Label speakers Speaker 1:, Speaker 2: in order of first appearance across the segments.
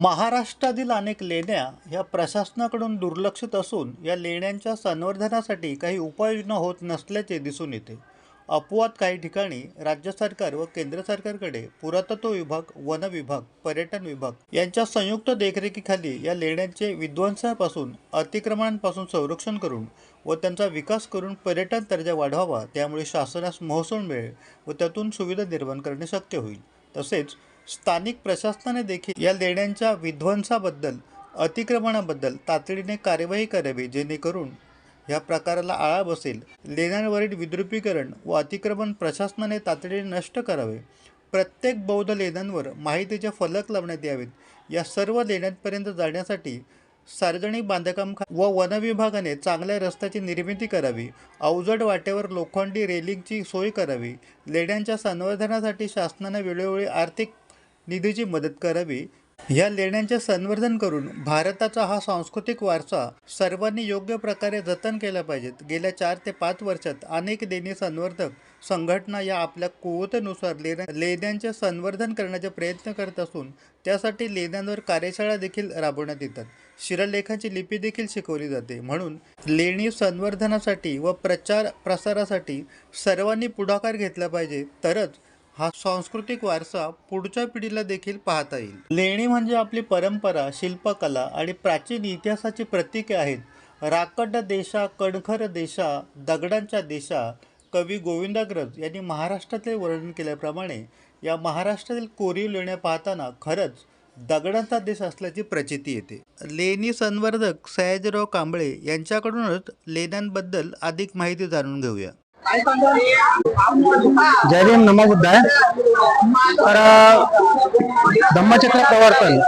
Speaker 1: महाराष्ट्रातील अनेक लेण्या ह्या प्रशासनाकडून दुर्लक्षित असून या लेण्यांच्या संवर्धनासाठी काही उपाययोजना होत नसल्याचे दिसून येते. अपवाद काही ठिकाणी राज्य सरकार व केंद्र सरकारकडे पुरातत्व विभाग वन विभाग पर्यटन विभाग यांच्या संयुक्त देखरेखीखाली या लेण्यांचे विध्वंसापासून अतिक्रमणांपासून संरक्षण करून व त्यांचा विकास करून पर्यटन दर्जा वाढवावा त्यामुळे शासनास महसूल मिळेल व त्यातून सुविधा निर्माण करणे शक्य होईल. तसेच स्थानिक प्रशासनाने देखील या लेण्यांच्या विध्वंसाबद्दल अतिक्रमणाबद्दल तातडीने कार्यवाही करावी जेणेकरून या प्रकाराला आळा बसेल. लेण्यांवरील विद्रुपीकरण व अतिक्रमण प्रशासनाने तातडीने नष्ट करावे. प्रत्येक बौद्ध लेण्यांवर माहितीचे फलक लावण्यात यावेत. या सर्व लेण्यांपर्यंत जाण्यासाठी सार्वजनिक बांधकाम व वन विभागाने चांगल्या रस्त्याची निर्मिती करावी. अवजड वाटेवर लोखंडी रेलिंगची सोय करावी. लेण्यांच्या संवर्धनासाठी शासनाने वेळोवेळी आर्थिक निधीची मदत करावी. या लेण्यांचे संवर्धन करून भारताचा हा सांस्कृतिक वारसा सर्वांनी योग्य प्रकारे जतन केला पाहिजेत गेल्या चार ते पाच वर्षात अनेक लेणी संवर्धक संघटना या आपल्या कुवतेनुसार लेण्या लेण्यांचे संवर्धन करण्याचे प्रयत्न करत असून त्यासाठी लेण्यांवर कार्यशाळा देखील राबवण्यात येतात. शिलालेखाची लिपी देखील शिकवली जाते. म्हणून लेणी संवर्धनासाठी व प्रचार प्रसारासाठी सर्वांनी पुढाकार घेतला पाहिजे. तरच हा सांस्कृतिक वारसा पुढच्या पिढीला देखील पाहता येईल. लेणी म्हणजे आपली परंपरा शिल्पकला आणि प्राचीन इतिहासाची प्रतीके आहेत. राकड देशा कणखर देशा दगडांच्या देशा कवी गोविंदाग्रज यांनी महाराष्ट्रातील वर्णन केल्याप्रमाणे या महाराष्ट्रातील कोरीव लेण्या पाहताना खरंच दगडांचा देश असल्याची प्रचिती येते. लेणी संवर्धक सयाजीराव कांबळे यांच्याकडूनच लेण्यांबद्दल अधिक माहिती जाणून घेऊया.
Speaker 2: जय भीम नमो बुद्धाय तर धम्मचक्र प्रवर्तन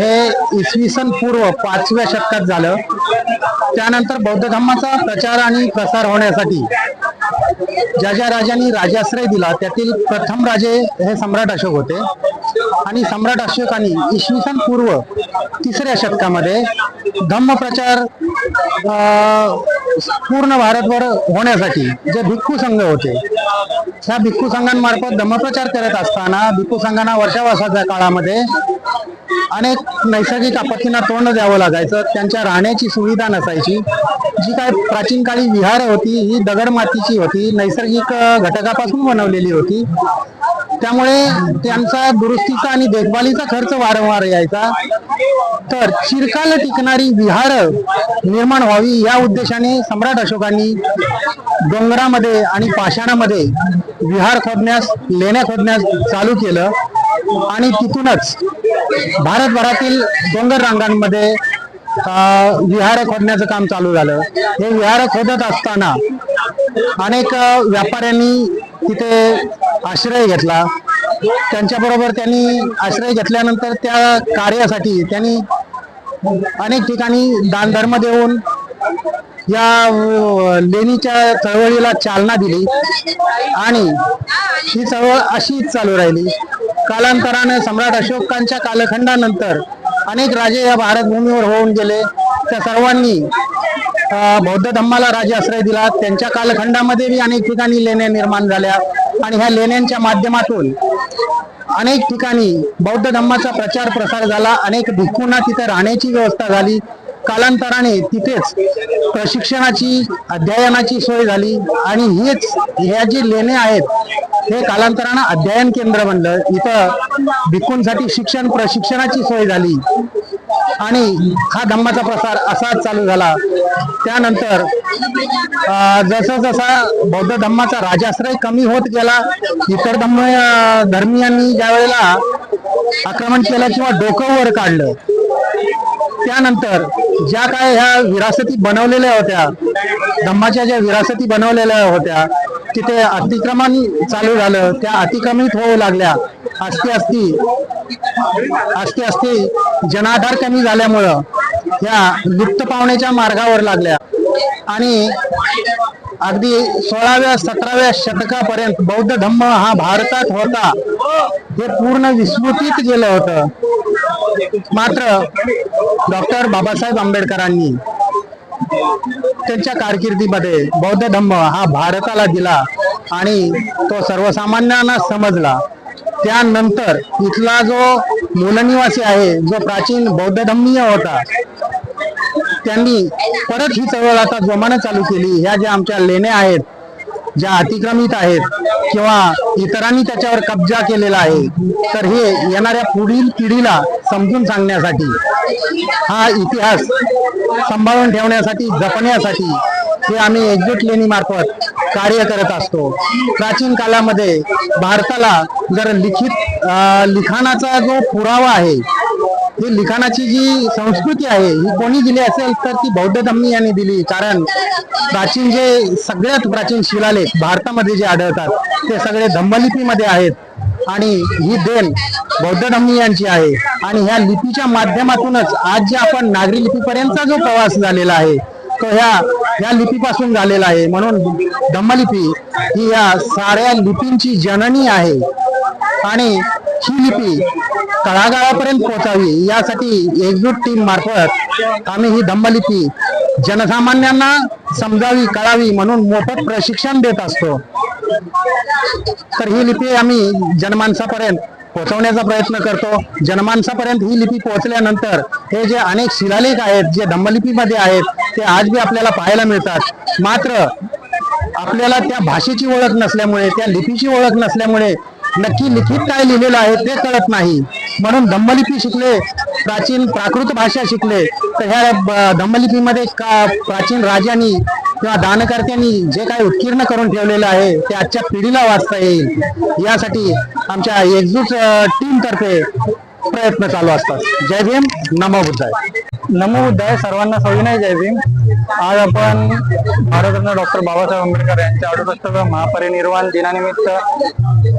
Speaker 2: हे इसवी सन पूर्व पाचव्या शतकात झालं. त्यानंतर बौद्ध धम्माचा प्रचार आणि प्रसार होण्यासाठी ज्या ज्या राजांनी राजाश्रय दिला त्यातील प्रथम राजे हे सम्राट अशोक होते. आणि सम्राट अशोकांनी इसवी सन पूर्व तिसऱ्या शतकामध्ये धम्मप्रचार अं, पूर्ण भारतभर होण्यासाठी जे भिक्खू संघ होते त्या भिक्खू संघांमार्फत धम्मप्रचार करत असताना भिक्खू संघांना वर्षावासाच्या काळामध्ये अनेक नैसर्गिक आपत्तींना तोंड द्यावं लागायचं त्यांच्या राहण्याची सुविधा नसायची. जी काय प्राचीन काळी विहार होती ही दगड मातीची होती नैसर्गिक घटकापासून बनवलेली होती. त्यामुळे त्यांचा दुरुस्तीचा आणि देखभालीचा खर्च वारंवार यायचा. तर चिरकाल टिकणारी विहार निर्माण व्हावी या उद्देशाने सम्राट अशोकांनी डोंगरामध्ये आणि पाषाणामध्ये विहार खोदण्यास लेण्या खोदण्यास चालू केलं. आणि तिथूनच भारतभरातील डोंगर रांगांमध्ये विहार खोदण्याचं काम चालू झालं. हे विहार खोदत असताना अनेक व्यापाऱ्यांनी तिथे आश्रय घेतला. त्यांच्याबरोबर त्यांनी आश्रय घेतल्यानंतर त्या कार्यासाठी त्यांनी अनेक ठिकाणी दानधर्म देऊन या लेणीच्या चळवळीला चालना दिली आणि ही चळवळ अशीच चालू राहिली. कालांतराने सम्राट अशोकांच्या कालखंडानंतर अनेक राजे या भारतभूमीवर होऊन गेले. त्या सर्वांनी बौद्ध धम्माला राजे आश्रय दिला त्यांच्या कालखंडामध्ये बी अनेक ठिकाणी लेण्या निर्माण झाल्या. आणि ह्या लेण्यांच्या माध्यमातून अनेक ठिकाणी बौद्ध धम्माचा प्रचार प्रसार झाला. अनेक भिक्खूंना तिथे राहण्याची व्यवस्था झाली. कालांतराने तिथेच प्रशिक्षणाची अध्ययनाची सोय झाली. आणि हेच ह्या जी लेणे आहेत हे कालांतरानं अध्ययन केंद्र बनलं. इथं भिक्खूंसाठी शिक्षण प्रशिक्षणाची सोय झाली. आणि हा धम्माचा प्रसार असाच चालू झाला. त्यानंतर अं, जसा जसा बौद्ध धम्माचा राजाश्रय कमी होत गेला इतर धम्म धर्मियांनी ज्या वेळेला आक्रमण केलं किंवा डोकं वर काढलं त्यानंतर ज्या काय ह्या विरासती बनवलेल्या होत्या धम्माच्या ज्या विरासती बनवलेल्या होत्या तिथे अतिक्रमण चालू झालं त्या अतिक्रमित होऊ लागल्या. असती असती असती असती जनाधार कमी झाल्यामुळं ह्या लुप्त पावण्याच्या मार्गावर लागल्या. आणि अगदी सोळाव्या सतराव्या शतकापर्यंत बौद्ध धम्म हा भारतात होता. हे पूर्ण विस्मृतीत गेलं होतं. मात्र डॉक्टर बाबासाहेब आंबेडकरांनी त्यांच्या कारकिर्दीमध्ये बौद्ध धम्म हा भारताला दिला आणि तो सर्वसामान्यांना समजला. त्यानंतर इथला जो मूलनिवासी आहे जो प्राचीन बौद्ध धम्मीय होता त्यांनी परत ही चळवळ आता जोमानं चालू केली. ह्या ज्या आमच्या लेण्या आहेत ज्या अतिक्रमित आहेत किंवा इतरांनी त्याच्यावर कब्जा केलेला आहे तर हे येणाऱ्या पुढील पिढीला समजून सांगण्यासाठी हा इतिहास सांभाळून ठेवण्यासाठी जपण्यासाठी हे आम्ही एकजूट लेणीमार्फत कार्य करत असतो. प्राचीन काळामध्ये भारताला जर लिखित लिखाणाचा जो पुरावा आहे ही लिखाणाची जी संस्कृती आहे ही कोणी दिली असेल तर ती बौद्ध धम्मी यांनी दिली. कारण प्राचीन जे सगळ्यात प्राचीन शिलालेख भारतामध्ये जे आढळतात ते सगळे धम्मलिपीमध्ये आहेत. आणि ही देण बौद्ध धम्मी यांची आहे. आणि ह्या लिपीच्या माध्यमातूनच आज जे आपण नागरी लिपीपर्यंतचा जो प्रवास झालेला आहे तो ह्या ह्या लिपीपासून झालेला आहे. म्हणून धम्मलिपी ही या साऱ्या लिपींची जननी आहे. आणि ही लिपी तळागाळापर्यंत पोहोचावी यासाठी एकजूट टीम मार्फत आम्ही ही धम्मलिपी जनसामान्यांना समजावी कळावी म्हणून मोफत प्रशिक्षण देत असतो. तर ही लिपी आम्ही जनमानसापर्यंत पोहोचवण्याचा प्रयत्न करतो. जनमानसापर्यंत ही लिपी पोहोचल्यानंतर हे जे अनेक शिलालेख आहेत जे धम्मलिपीमध्ये आहेत ते आज बी आपल्याला पाहायला मिळतात. मात्र आपल्याला त्या भाषेची ओळख नसल्यामुळे त्या लिपीची ओळख नसल्यामुळे नक्की लिखित काय लिहिलेलं आहे ते कळत नाही. म्हणून धम्मलिपी शिकले प्राचीन प्राकृत भाषा शिकले. तर ह्या धम्मलिपीमध्ये का प्राचीन राजांनी किंवा दानकर्त्यांनी जे काही उत्कीर्ण करून ठेवलेलं आहे ते आजच्या पिढीला वाचता येईल. यासाठी आमच्या एकजूट टीम तर्फे प्रयत्न चालू असतात. जय भीम नमो बुद्धाय.
Speaker 3: नमो बुद्धाय सर्वांना सविनय जय भीम. आज आपण भारतरत्न डॉक्टर बाबासाहेब आंबेडकर यांच्या अडुसष्ट महापरिनिर्वाण दिनानिमित्त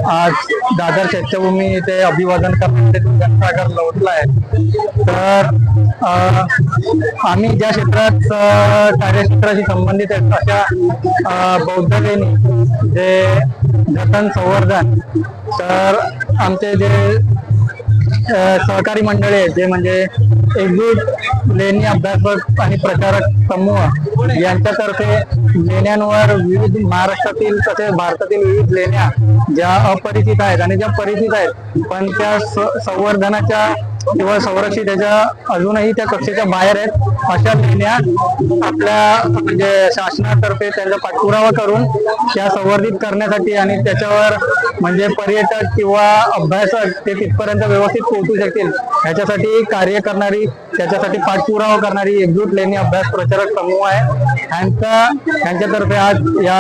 Speaker 3: आज दादर चैत्यभूमी इथे अभिवादन करण्यासाठी जनसागर लोटला आहे. तर आम्ही ज्या क्षेत्रात कार्यक्षेत्राशी संबंधित आहेत अशा बौद्ध लेणी जे जतन संवर्धन तर आमचे जे सहकारी मंडळी आहेत जे म्हणजे एकजूट लेणी अभ्यासक आणि प्रचारक समूह यांच्यातर्फे लेण्यांवर विविध महाराष्ट्रातील तसेच भारतातील विविध लेण्या ज्या अपरिचित आहेत आणि ज्या परिचित आहेत पण त्या स- संवर्धनाच्या किंवा संरक्षितेच्या अजूनही त्या कक्षेच्या बाहेर आहेत. अशा लेण्या आपल्या म्हणजे शासनातर्फे त्यांचा पाठपुरावा करून त्या संवर्धित करण्यासाठी आणि त्याच्यावर म्हणजे पर्यटक किंवा अभ्यासक ते तिथपर्यंत व्यवस्थित पोहोचू शकतील ह्याच्यासाठी कार्य करणारी त्याच्यासाठी पाठपुरावा करणारी एकजूट लेणी अभ्यास प्रचारक समूह आहे. ह्यांचा ह्यांच्यातर्फे आज या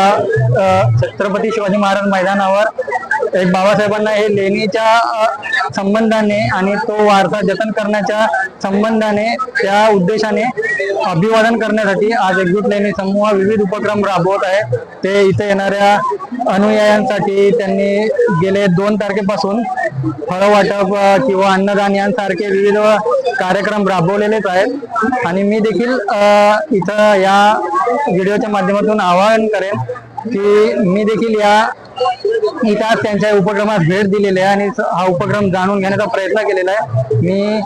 Speaker 3: छत्रपती शिवाजी महाराज मैदानावर एक बाबासाहेबांना हे लेणीच्या संबंधाने आणि तो वारसा जतन करण्याच्या संबंधाने त्या उद्देशाने अभिवादन करण्यासाठी आज एकजूट लेणी समूह विविध उपक्रम राबवत आहे. ते इथे येणाऱ्या अनुयायांसाठी त्यांनी गेले दोन तारखेपासून फळ वाटप किंवा अन्नदान यांसारखे विविध कार्यक्रम राबवलेलेच आहेत. आणि मी देखील इथं या व्हिडिओच्या माध्यमातून आवाहन करेन की मी देखील या इथं आज त्यांच्या उपक्रमात भेट दिलेली आहे आणि हा उपक्रम जाणून घेण्याचा प्रयत्न केलेला आहे. मी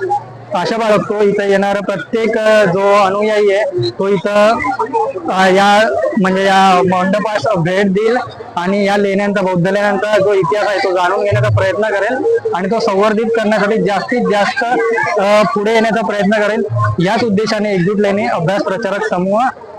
Speaker 3: आशा बाळगतो इथं येणारा प्रत्येक जो अनुयायी आहे तो इथं या म्हणजे या मंडपास भेट देईल आणि या लेण्यांचा बौद्ध लेण्यांचा जो इतिहास आहे तो जाणून घेण्याचा प्रयत्न करेल आणि तो संवर्धित करण्यासाठी जास्तीत जास्त पुढे येण्याचा प्रयत्न करेल. याच उद्देशाने एकजूट लेणी अभ्यास प्रचारक समूह